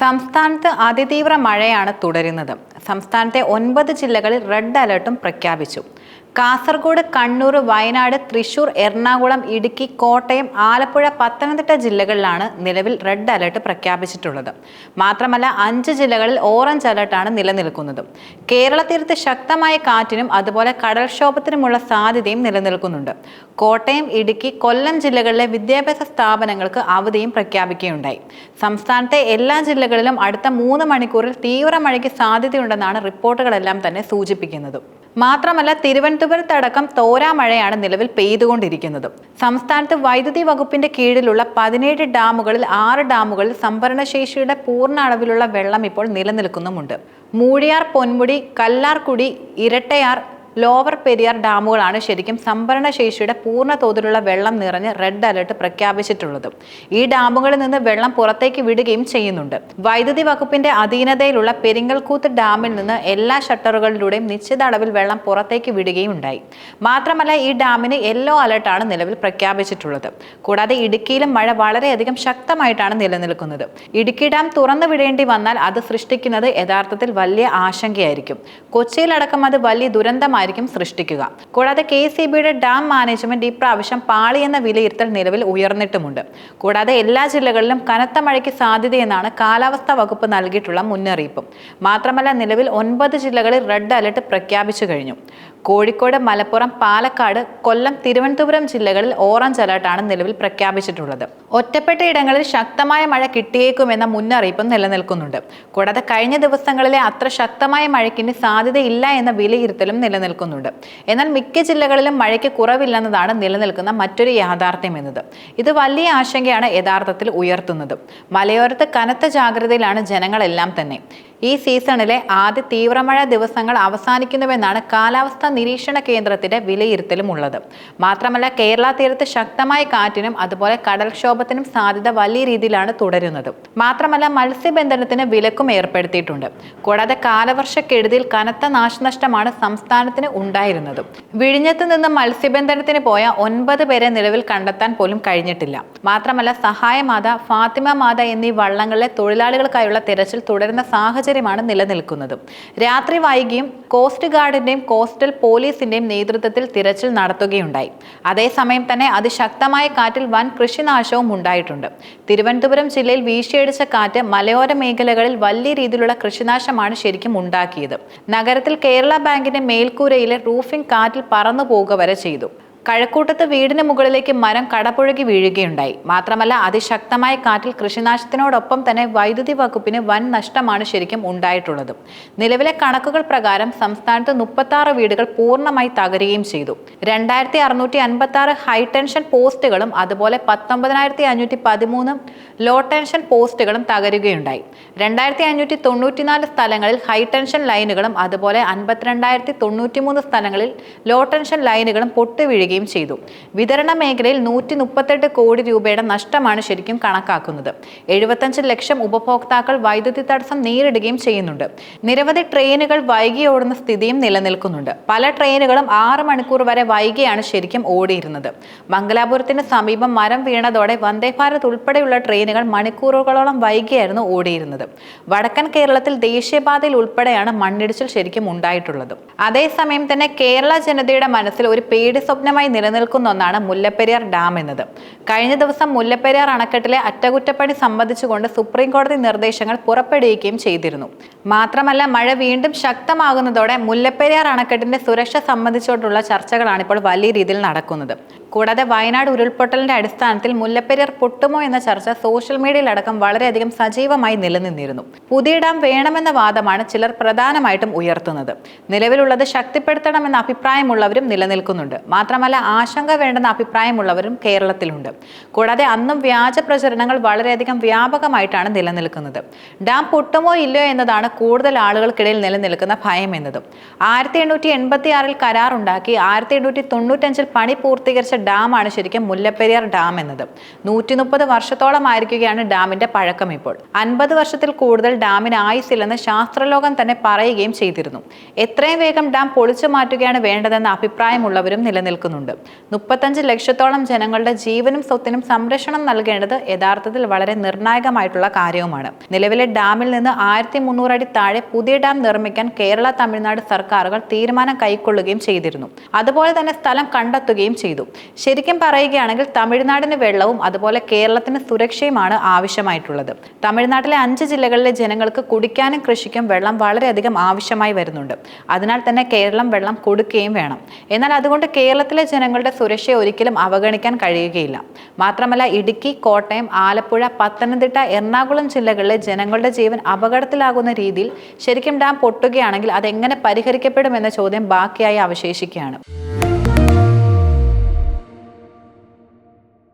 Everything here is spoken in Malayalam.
സംസ്ഥാനത്ത് അതിതീവ്ര മഴയാണ് തുടരുന്നത്. സംസ്ഥാനത്തെ ഒൻപത് ജില്ലകളിൽ റെഡ് അലർട്ടും പ്രഖ്യാപിച്ചു. കാസർഗോഡ് കണ്ണൂർ വയനാട് തൃശൂർ എറണാകുളം ഇടുക്കി കോട്ടയം ആലപ്പുഴ പത്തനംതിട്ട ജില്ലകളിലാണ് നിലവിൽ റെഡ് അലർട്ട് പ്രഖ്യാപിച്ചിട്ടുള്ളത്. മാത്രമല്ല അഞ്ച് ജില്ലകളിൽ ഓറഞ്ച് അലർട്ടാണ് നിലനിൽക്കുന്നത്. കേരള തീരത്ത് ശക്തമായ കാറ്റിനും അതുപോലെ കടൽക്ഷോഭത്തിനുമുള്ള സാധ്യതയും നിലനിൽക്കുന്നുണ്ട്. കോട്ടയം ഇടുക്കി കൊല്ലം ജില്ലകളിലെ വിദ്യാഭ്യാസ സ്ഥാപനങ്ങൾക്ക് അവധിയും പ്രഖ്യാപിക്കുകയുണ്ടായി. സംസ്ഥാനത്തെ എല്ലാ ജില്ലകളിലും അടുത്ത മൂന്ന് മണിക്കൂറിൽ തീവ്ര മഴയ്ക്ക് സാധ്യതയുണ്ടെന്നാണ് റിപ്പോർട്ടുകളെല്ലാം തന്നെ സൂചിപ്പിക്കുന്നത്. മാത്രമല്ല തിരുവനന്തപുരത്തടക്കം തോരാ മഴയാണ് നിലവിൽ പെയ്തുകൊണ്ടിരിക്കുന്നത്. സംസ്ഥാനത്ത് വൈദ്യുതി വകുപ്പിന്റെ കീഴിലുള്ള പതിനേഴ് ഡാമുകളിൽ ആറ് ഡാമുകളിൽ സംഭരണശേഷിയുടെ പൂർണ അളവിലുള്ള വെള്ളം ഇപ്പോൾ നിലനിൽക്കുന്നുമുണ്ട്. മൂഴിയാർ പൊന്മുടി കല്ലാർക്കുടി ഇരട്ടയാർ ലോവർ പെരിയാർ ഡാമുകളാണ് ശരിക്കും സംഭരണ ശേഷിയുടെ പൂർണ തോതിലുള്ള വെള്ളം നിറഞ്ഞ് റെഡ് അലർട്ട് പ്രഖ്യാപിച്ചിട്ടുള്ളത്. ഈ ഡാമുകളിൽ നിന്ന് വെള്ളം പുറത്തേക്ക് വിടുകയും ചെയ്യുന്നുണ്ട്. വൈദ്യുതി വകുപ്പിന്റെ അധീനതയിലുള്ള പെരിങ്ങൽകൂത്ത് ഡാമിൽ നിന്ന് എല്ലാ ഷട്ടറുകളിലൂടെയും നിശ്ചിത അളവിൽ വെള്ളം പുറത്തേക്ക് വിടുകയും ഉണ്ടായി. മാത്രമല്ല ഈ ഡാമിന് യെല്ലോ അലർട്ടാണ് നിലവിൽ പ്രഖ്യാപിച്ചിട്ടുള്ളത്. കൂടാതെ ഇടുക്കിയിലും മഴ വളരെയധികം ശക്തമായിട്ടാണ് നിലനിൽക്കുന്നത്. ഇടുക്കി ഡാം തുറന്നു വിടേണ്ടി വന്നാൽ അത് സൃഷ്ടിക്കുന്നത് യഥാർത്ഥത്തിൽ വലിയ ആശങ്കയായിരിക്കും. കൊച്ചിയിലടക്കം അത് വലിയ ദുരന്തമായിരിക്കും സൃഷ്ടിക്കുക. കൂടാതെ കെ സി ബിയുടെ ഡാം മാനേജ്മെന്റ് ഇപ്രാവശ്യം പാളി എന്ന വിലയിരുത്തൽ നിലവിൽ ഉയർന്നിട്ടുമുണ്ട്. കൂടാതെ എല്ലാ ജില്ലകളിലും കനത്ത മഴയ്ക്ക് സാധ്യതയെന്നാണ് കാലാവസ്ഥാ വകുപ്പ് നൽകിയിട്ടുള്ള മുന്നറിയിപ്പും. മാത്രമല്ല നിലവിൽ ഒൻപത് ജില്ലകളിൽ റെഡ് അലർട്ട് പ്രഖ്യാപിച്ചു കഴിഞ്ഞു. കോഴിക്കോട് മലപ്പുറം പാലക്കാട് കൊല്ലം തിരുവനന്തപുരം ജില്ലകളിൽ ഓറഞ്ച് അലർട്ടാണ് നിലവിൽ പ്രഖ്യാപിച്ചിട്ടുള്ളത്. ഒറ്റപ്പെട്ട ഇടങ്ങളിൽ ശക്തമായ മഴ കിട്ടിയേക്കുമെന്ന മുന്നറിയിപ്പും നിലനിൽക്കുന്നുണ്ട്. കൂടാതെ കഴിഞ്ഞ ദിവസങ്ങളിലെ അത്ര ശക്തമായ മഴയ്ക്കിന് സാധ്യതയില്ല എന്ന വിലയിരുത്തലും നിലനിൽക്കുന്നുണ്ട്. എന്നാൽ മിക്ക ജില്ലകളിലും മഴയ്ക്ക് കുറവില്ലെന്നതാണ് നിലനിൽക്കുന്ന മറ്റൊരു യാഥാർത്ഥ്യം എന്നത് ഇത് വലിയ ആശങ്കയാണ് യഥാർത്ഥത്തിൽ ഉയർത്തുന്നത്. മലയോരത്ത് കനത്ത ജാഗ്രതയിലാണ് ജനങ്ങളെല്ലാം തന്നെ. ഈ സീസണിലെ ആദ്യ തീവ്രമഴ ദിവസങ്ങൾ അവസാനിക്കുന്നുവെന്നാണ് കാലാവസ്ഥാ നിരീക്ഷണ കേന്ദ്രത്തിന്റെ വിലയിരുത്തലും ഉള്ളത്. മാത്രമല്ല കേരള തീരത്ത് ശക്തമായ കാറ്റിനും അതുപോലെ കടൽക്ഷോഭത്തിനും സാധ്യത വലിയ രീതിയിലാണ് തുടരുന്നത്. മാത്രമല്ല മത്സ്യബന്ധനത്തിന് വിലക്കും ഏർപ്പെടുത്തിയിട്ടുണ്ട്. കൂടാതെ കാലവർഷക്കെടുതിയിൽ കനത്ത നാശനഷ്ടമാണ് സംസ്ഥാനത്തിന് ഉണ്ടായിരുന്നത്. വിഴിഞ്ഞത്ത് നിന്ന് മത്സ്യബന്ധനത്തിന് പോയ ഒൻപത് പേരെ നിലവിൽ കണ്ടെത്താൻ പോലും കഴിഞ്ഞിട്ടില്ല. മാത്രമല്ല സഹായമാത ഫാത്തിമ മാത എന്നീ വള്ളങ്ങളിലെ തൊഴിലാളികൾക്കായുള്ള തിരച്ചിൽ തുടരുന്ന സാഹചര്യമാണ് നിലനിൽക്കുന്നത്. രാത്രി വൈകിയും കോസ്റ്റ് ഗാർഡിന്റെയും കോസ്റ്റൽ പോലീസിന്റെയും നേതൃത്വത്തിൽ തിരച്ചിൽ നടത്തുകയുണ്ടായി. അതേസമയം തന്നെ അതിശക്തമായ കാറ്റിൽ വൻ കൃഷിനാശവും ഉണ്ടായിട്ടുണ്ട്. തിരുവനന്തപുരം ജില്ലയിൽ വീശിയടിച്ച കാറ്റ് മലയോര മേഖലകളിൽ വലിയ രീതിയിലുള്ള കൃഷിനാശമാണ് ശരിക്കും ഉണ്ടാക്കിയത്. നഗരത്തിൽ കേരള ബാങ്കിന്റെ മേൽക്കൂരയിലെ റൂഫിംഗ് കാറ്റിൽ പറന്നു പോകുക വരെ ചെയ്തു. കഴക്കൂട്ടത്ത് വീടിന് മുകളിലേക്ക് മരം കടപുഴകി വീഴുകയുണ്ടായി. മാത്രമല്ല അതിശക്തമായ കാറ്റിൽ കൃഷിനാശത്തിനോടൊപ്പം തന്നെ വൈദ്യുതി വകുപ്പിന് വൻ നഷ്ടമാണ് ശരിക്കും ഉണ്ടായിട്ടുള്ളത്. നിലവിലെ കണക്കുകൾ പ്രകാരം സംസ്ഥാനത്ത് മുപ്പത്താറ് വീടുകൾ പൂർണമായി തകരുകയും ചെയ്തു. രണ്ടായിരത്തി അറുന്നൂറ്റി അൻപത്തി ആറ് ഹൈടെൻഷൻ പോസ്റ്റുകളും അതുപോലെ പത്തൊമ്പതിനായിരത്തി അഞ്ഞൂറ്റി പതിമൂന്ന് ലോ ടെൻഷൻ പോസ്റ്റുകളും തകരുകയുണ്ടായി. രണ്ടായിരത്തി അഞ്ഞൂറ്റി തൊണ്ണൂറ്റിനാല് സ്ഥലങ്ങളിൽ ഹൈടെൻഷൻ ലൈനുകളും അതുപോലെ അൻപത്തിരണ്ടായിരത്തി തൊണ്ണൂറ്റിമൂന്ന് സ്ഥലങ്ങളിൽ ലോ ടെൻഷൻ ലൈനുകളും പൊട്ടുവീഴുകയും ചെയ്തു. വിതരണ മേഖലയിൽ നൂറ്റി മുപ്പത്തെട്ട് കോടി രൂപയുടെ നഷ്ടമാണ് ശരിക്കും കണക്കാക്കുന്നത്. എഴുപത്തഞ്ച് ലക്ഷം ഉപഭോക്താക്കൾ വൈദ്യുതി തടസ്സം നേരിടുകയും ചെയ്യുന്നുണ്ട്. നിരവധി ട്രെയിനുകൾ വൈകി ഓടുന്ന സ്ഥിതിയും നിലനിൽക്കുന്നുണ്ട്. പല ട്രെയിനുകളും ആറ് മണിക്കൂർ വരെ വൈകിയാണ് ശരിക്കും ഓടിയിരുന്നത്. മംഗലാപുരത്തിന് സമീപം മരം വീണതോടെ വന്ദേ ഭാരത് ഉൾപ്പെടെയുള്ള ട്രെയിനുകൾ മണിക്കൂറുകളോളം വൈകിയായിരുന്നു ഓടിയിരുന്നത്. വടക്കൻ കേരളത്തിൽ ദേശീയപാതയിൽ ഉൾപ്പെടെയാണ് മണ്ണിടിച്ചിൽ ശരിക്കും ഉണ്ടായിട്ടുള്ളത്. അതേസമയം തന്നെ കേരള ജനതയുടെ മനസ്സിൽ ഒരു പേടി സ്വപ്നമായി നിലനിൽക്കുന്ന ഒന്നാണ് മുല്ലപ്പെരിയാർ ഡാം എന്നത്. കഴിഞ്ഞ ദിവസം മുല്ലപ്പെരിയാർ അണക്കെട്ടിലെ അറ്റകുറ്റപ്പണി സംബന്ധിച്ചുകൊണ്ട് സുപ്രീം കോടതി നിർദ്ദേശങ്ങൾ പുറപ്പെടുവിക്കുകയും ചെയ്തിരുന്നു. മാത്രമല്ല മഴ വീണ്ടും ശക്തമാകുന്നതോടെ മുല്ലപ്പെരിയാർ അണക്കെട്ടിന്റെ സുരക്ഷ സംബന്ധിച്ചുകൊണ്ടുള്ള ചർച്ചകളാണ് ഇപ്പോൾ വലിയ രീതിയിൽ നടക്കുന്നത്. കൂടാതെ വയനാട് ഉരുൾപൊട്ടലിന്റെ അടിസ്ഥാനത്തിൽ മുല്ലപ്പെരിയാർ പൊട്ടുമോ എന്ന ചർച്ച സോഷ്യൽ മീഡിയയിലടക്കം വളരെയധികം സജീവമായി നിലനിന്നിരുന്നു. പുതിയ ഡാം വേണമെന്ന വാദമാണ് ചിലർ പ്രധാനമായിട്ടും ഉയർത്തുന്നത്. നിലവിലുള്ളത് ശക്തിപ്പെടുത്തണമെന്ന അഭിപ്രായമുള്ളവരും നിലനിൽക്കുന്നുണ്ട്. മാത്രമല്ല ആശങ്ക വേണ്ടെന്ന അഭിപ്രായമുള്ളവരും കേരളത്തിലുണ്ട്. കൂടാതെ അന്നും വ്യാജ പ്രചരണങ്ങൾ വളരെയധികം വ്യാപകമായിട്ടാണ് നിലനിൽക്കുന്നത്. ഡാം പൊട്ടുമോ ഇല്ലയോ എന്നതാണ് കൂടുതൽ ആളുകൾക്കിടയിൽ നിലനിൽക്കുന്ന ഭയം എന്നതും. ആയിരത്തി എണ്ണൂറ്റി എൺപത്തി ആറിൽ കരാറുണ്ടാക്കി ആയിരത്തി എണ്ണൂറ്റി തൊണ്ണൂറ്റഞ്ചിൽ പണി പൂർത്തീകരിച്ച ഡാമാണ് ശരിക്കും മുല്ലപ്പെരിയാർ ഡാം എന്നത്. നൂറ്റി മുപ്പത് വർഷത്തോളമായിരിക്കുകയാണ് ഡാമിന്റെ പഴക്കം ഇപ്പോൾ. അൻപത് വർഷത്തിൽ കൂടുതൽ ഡാമിന് ആയുസില്ലെന്ന് ശാസ്ത്രലോകം തന്നെ പറയുകയും ചെയ്തിരുന്നു. എത്രയും വേഗം ഡാം പൊളിച്ചു മാറ്റുകയാണ് വേണ്ടതെന്ന അഭിപ്രായമുള്ളവരും നിലനിൽക്കുന്നുണ്ട്. ഉയർത്തുന്നുണ്ട് മുപ്പത്തഞ്ച് ലക്ഷത്തോളം ജനങ്ങളുടെ ജീവനും സ്വത്തിനും സംരക്ഷണം നൽകേണ്ടത് യഥാർത്ഥത്തിൽ വളരെ നിർണായകമായിട്ടുള്ള കാര്യവുമാണ്. നിലവിലെ ഡാമിൽ നിന്ന് ആയിരത്തി മുന്നൂറ് അടി താഴെ പുതിയ ഡാം നിർമ്മിക്കാൻ കേരള തമിഴ്നാട് സർക്കാരുകൾ തീരുമാനം കൈക്കൊള്ളുകയും ചെയ്തിരുന്നു. അതുപോലെ തന്നെ സ്ഥലം കണ്ടെത്തുകയും ചെയ്തു. ശരിക്കും പറയുകയാണെങ്കിൽ തമിഴ്നാടിന് വെള്ളവും അതുപോലെ കേരളത്തിന് സുരക്ഷയുമാണ് ആവശ്യമായിട്ടുള്ളത്. തമിഴ്നാട്ടിലെ അഞ്ച് ജില്ലകളിലെ ജനങ്ങൾക്ക് കുടിക്കാനും കൃഷിക്കും വെള്ളം വളരെയധികം ആവശ്യമായി വരുന്നുണ്ട്. അതിനാൽ തന്നെ കേരളം വെള്ളം കൊടുക്കുകയും വേണം. എന്നാൽ അതുകൊണ്ട് കേരളത്തിലെ ജനങ്ങളുടെ സുരക്ഷയെ ഒരിക്കലും അവഗണിക്കാൻ കഴിയുകയില്ല. മാത്രമല്ല ഇടുക്കി കോട്ടയം ആലപ്പുഴ പത്തനംതിട്ട എറണാകുളം ജില്ലകളിലെ ജനങ്ങളുടെ ജീവൻ അപകടത്തിലാകുന്ന രീതിയിൽ ശരിക്കും ഡാം പൊട്ടുകയാണെങ്കിൽ അതെങ്ങനെ പരിഹരിക്കപ്പെടുമെന്ന ചോദ്യം ബാക്കിയായി അവശേഷിക്കുകയാണ്.